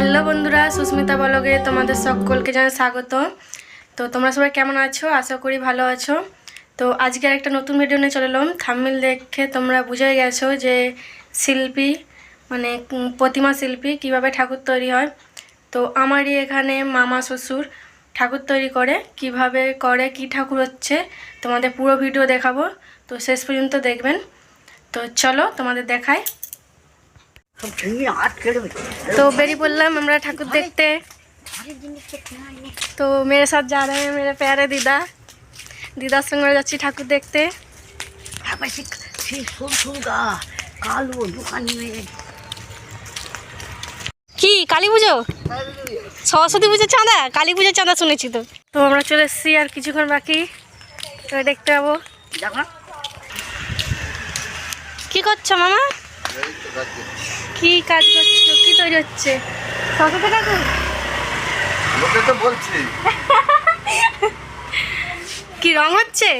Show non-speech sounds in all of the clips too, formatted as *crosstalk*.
Hello বন্ধুরা, সুস্মিতা বলগে, তোমাদের সকলকে জানাই স্বাগত। তো তোমরা সবাই কেমন আছো? আশা করি ভালো আছো। তো আজকে একটা নতুন ভিডিও নিয়ে চলে এলাম। থাম্মিল দেখে তোমরা বুঝে গেছো যে শিল্পী মানে প্রতিমা শিল্পী কীভাবে ঠাকুর তৈরি হয়। তো আমারই এখানে মামা শ্বশুর ঠাকুর তৈরি করে, কীভাবে করে, কি ঠাকুর হচ্ছে, তোমাদের পুরো ভিডিও দেখাবো। তো শেষ পর্যন্ত দেখবেন। তো চলো তোমাদের কেড়ে तो बेरी बोललाम আমরা ঠাকুর দেখতে তো मेरे साथ जा रहे हैं मेरे प्यारे दीदा দিদার সঙ্গে যাচ্ছি ঠাকুর দেখতে আবার সে সেই সব সুগা কালো দোকানি মেয়ে কি কালী পুজো সরস্বতী পুজোর চাঁদা কালী পুজোর চাঁদা শুনেছি তো তো আমরা চলে এসেছি আর কিছুক্ষণ বাকি এবার দেখতে যাবো দেখো কি করছো মামা কি কাজ করছ? কি তৈরি হচ্ছে? সরস্বতী ঠাকুর। লোকে তো বলছি। কি রং হচ্ছে?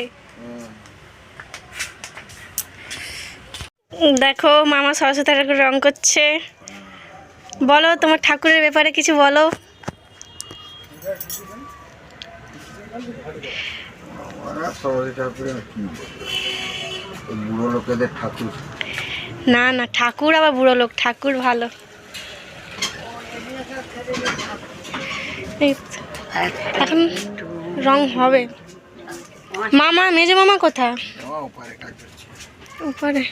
দেখো মামা সরস্বতী ঠাকুর রং করছে। বলো তোমার ঠাকুরের ব্যাপারে কিছু বলো। আমরা সবাই ঠাকুরে কি বলব? বুড়ো লোকেদের ঠাকুর। না না ঠাকুর আবার বুড়ো লোক ঠাকুর ভালো। এখন রং হবে। মামা মেজো মামা কোথায়? উপরে।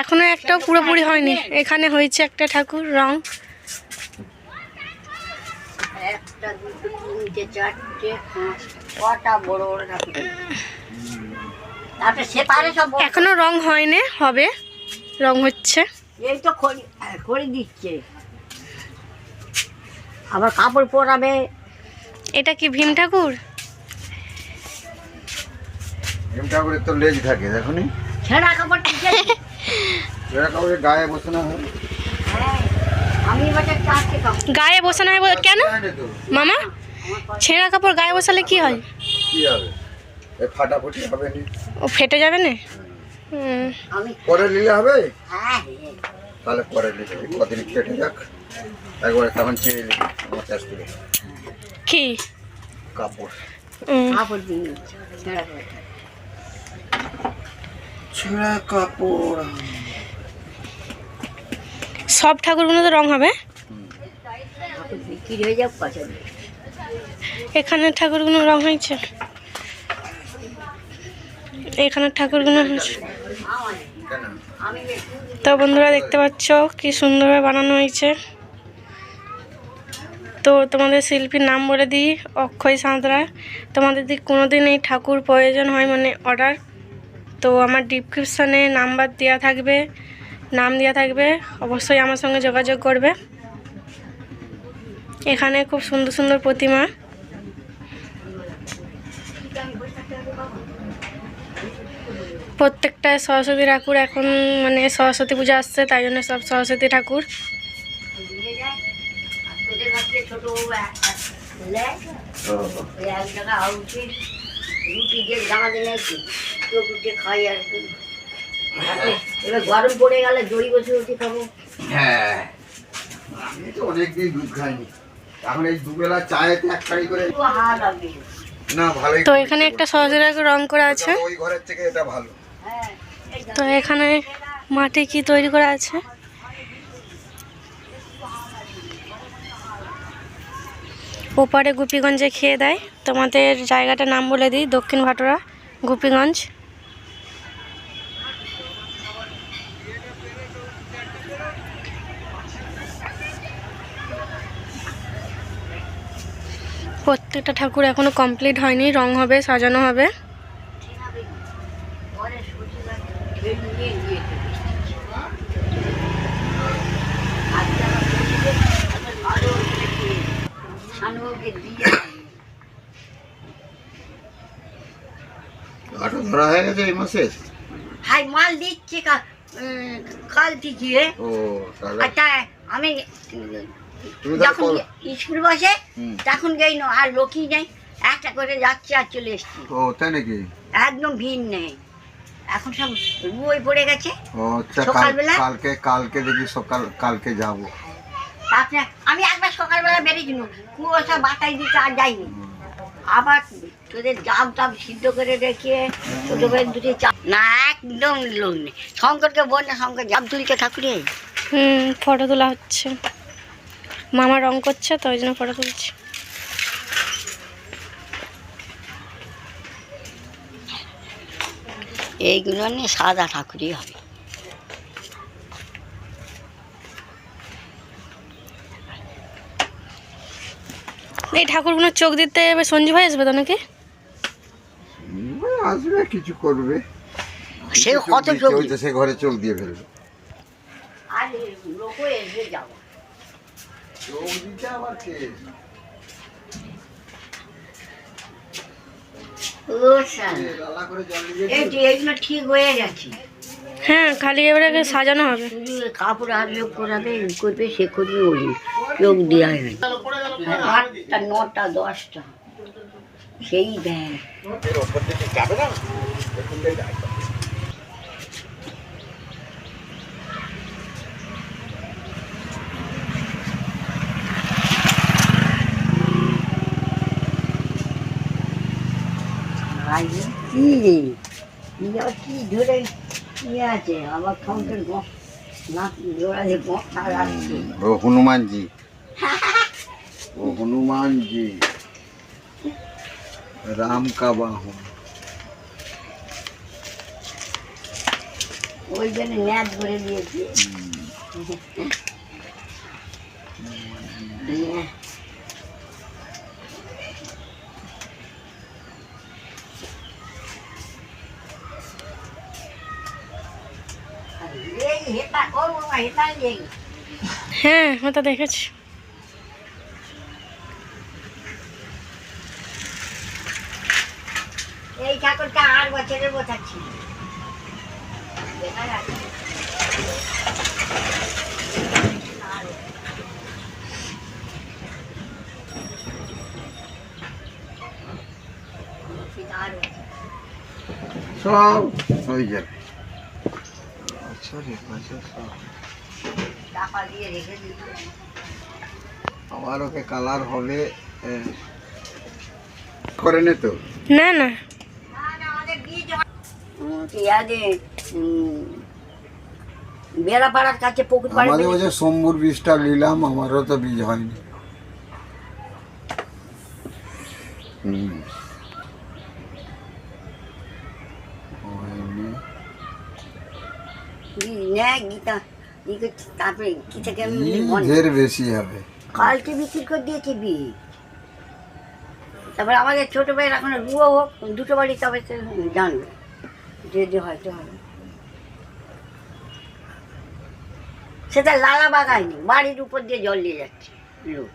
এখনও একটাও পুরোপুরি হয়নি। এখানে হয়েছে একটা ঠাকুর রং। এখনও রং হয়নি হবে। রং হচ্ছে। এই তো খড়ি খড়ি দিচ্ছে। আবার কাপড় পরাবে। এটা কি ভীম ঠাকুর? ভীম ঠাকুরের তো লেজ থাকে দেখো নি ছেঁড়া কাপড় এরা কাউকে গায়ে বসে না হয় আমি এবার চারটে কাপড় গায়ে বসানো হয় বল- কেন? হয় না তো। মামা ছেঁড়া কাপড় গায়ে বসালে কি হয়? কি হবে? ফাটাফুটি হবে নি। ও ফেটে যাবে না? পরে নিলে হবে? হ্যাঁ। তাহলে পরে নিলে কদিন কেটে যাক। একবারে তখন চেয়ে নিবি। আমার কাছ থেকে। কি? কাপড়। কাপড় ছেঁড়া কাপড়। সব ঠাকুরগুলো তো রং হবে? হয়ে এখানে ঠাকুরগুলো রং হয়েছে? এখানে ঠাকুরগুলো তো বন্ধুরা দেখতে পাচ্ছ কি সুন্দরভাবে বানানো হয়েছে। তো তোমাদের শিল্পীর নাম বলে দিই, অক্ষয় সাঁতরা। তোমাদের যদি কোনো দিন এই ঠাকুর প্রয়োজন হয় মানে অর্ডার তো আমার ডিসক্রিপশানে নাম্বার দেওয়া থাকবে, নাম দেওয়া থাকবে, অবশ্যই আমার সঙ্গে যোগাযোগ করবে। এখানে খুব সুন্দর সুন্দর প্রতিমা। প্রত্যেকটা সরস্বতী ঠাকুর এখন মানে সরস্বতী পূজা আসছে তাই জন্য সব সরস্বতী ঠাকুর। গরম পড়ে গেলে দই বসে রুটি খাব হ্যাঁ। আমি তো অনেকদিন দুধ খাইনি। এখন এই দুবেলা চায়েতে এক কারি করে একটু হা লাগবে না ভালোই তো এখানে একটা সরস্বতী ঠাকুর রং করা আছে। ওই ঘরের থেকে এটা ভালো। তো এখানে মাটি কি তৈরি করা আছে? ওপারে গোপীগঞ্জে খেয়ে দেয়। তোমাদের জায়গাটার নাম বলে দিই, দক্ষিণ ভাটোরা, গোপীগঞ্জ। প্রত্যেকটা ঠাকুর এখনও কমপ্লিট হয়নি, রং হবে, সাজানো হবে ঘরে সুজি লাগে, খেয়ে নিয়ে নিয়ে খেতে। আজকে আমার সুজিকে আমার ভালো লেগেছে। শানুকে দিয়ে আটা ধরা হয়ে গেছে এই মাসে? হাই মাল দিচ্ছে কাল থেকে। ও আচ্ছা আমি যখন স্কুল বসে তখন গেই না আর লোকই নেই। একটা করে যাচ্ছে আর চলে এসছি। ও তাই নাকি? একদম ভিড় নেই। এখন সব রুই পড়ে গেছে। ও আচ্ছা সকালবেলা? কালকে কালকে দেখি সকাল কালকে যাব। তারপরে আমি একবার সকালবেলা বেরিয়েছিল কুয়াশা বাতাই দিতে আর যাইনি। আবার তোদের জাম টাম সিদ্ধ করে রেখে ছোটো করে দুটি চা না একদম লোক নেই। শঙ্করকে বল না শঙ্কর জাম তুলিতে ঠাকুরে। হুম ফটো তোলা হচ্ছে। মামা রং করছে তো ওই জন্য ফটো তুলছে। এইগুলো নিয়ে সাদা ঠাকুরই হবে। এই ঠাকুরগুলোর চোখ দিতে এবার সঞ্জু ভাই আসবে তো নাকি? আসবে কিছু করবে। সে কত চোখ সে ঘরে চোখ দিয়ে ফেলবে। ঠিক হয়ে যাচ্ছে হ্যাঁ খালি এবারে সাজানো হবে। কাপড় আর আসবে করাবে করবে, সে করবে ওই। চোখ দেওয়া হবে। আটটা, নটা, দশটা। সেই দেয় কি? ধরে কি আছে গপ আসছে। ও হনুমানজি। *laughs* ও হনুমানজি। রাম का বাহন। ওই জন্য ন্যাচ করে দিয়েছি। হ্যাঁ। হ্যাঁ ওটা দেখেছি এই ঠাকুরটা আট বছরের বোঝাচ্ছি দেখা সব হয়ে যাবে বছরে বছর আবার ওকে কালার হবে করে নে তো। না না। বেড়া পাড়ার কাছে পুকুর পাড়ে আমাদের ওই যে শম্ভুর বীজটা নিলাম আমারও তো বীজ হয়নি হুম হয়নি। নেয় গীতা ই করছে, তারপরে কি থেকে বেশি হবে। কালকে বিক্রি করে দিয়েছে তারপরে আমাদের ছোট ভাইয়ের এখন রুয়ো হোক দুটো বাড়ি তবে জানবে হয়তো হবে। সেটা লালা বাগায়নি বাড়ির উপর দিয়ে জল দিয়ে যাচ্ছে লোক।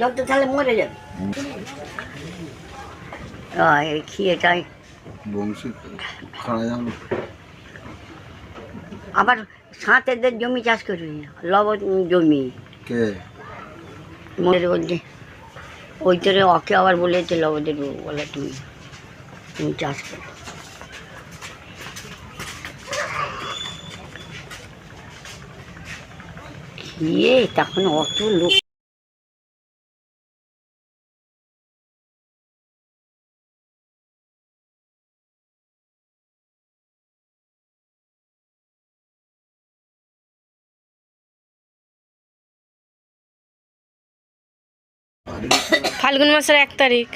জল তো তাহলে মরে যাবে। এই খেয়েটাই বংশী যাবে আবার সাঁতেদের জমি চাষ করবি লবণ জমি। কে? মনের ওই তোরে ওকে আবার বলেছে লবণের বলে তুমি তুমি চাষ করো। খেয়ে তখন অত লোক ফাল্গুন মাসের এক তারিখ।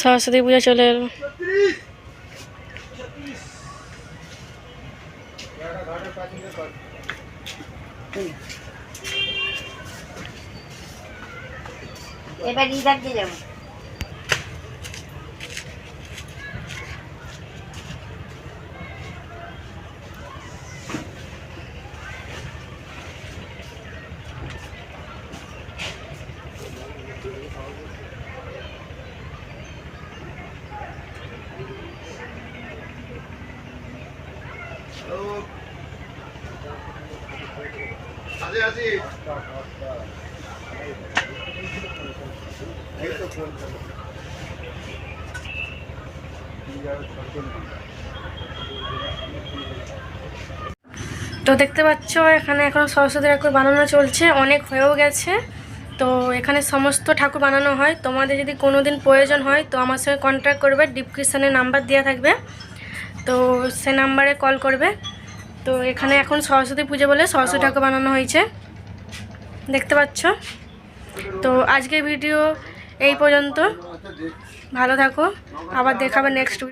সরস্বতী পূজা চলে এলো। এবার ইধার দিয়ে যাব। তো দেখতে পাচ্ছ, এখানে এখন সরস্বতী ঠাকুর বানানো চলছে, অনেক হয়েও গেছে। তো এখানে সমস্ত ঠাকুর বানানো হয়। তোমাদের যদি কোনো দিন প্রয়োজন হয়, তো আমার সঙ্গে কন্ট্যাক্ট করবে ডিসক্রিপশানে নাম্বার দেওয়া থাকবে। তো সে নাম্বারে কল করবে। তো এখানে এখন সরস্বতী পুজো বলে সরস্বতী ঠাকুর বানানো হয়েছে। দেখতে পাচ্ছ? তো আজকের ভিডিও এই পর্যন্ত। ভালো থাকো। আবার দেখাবে নেক্সট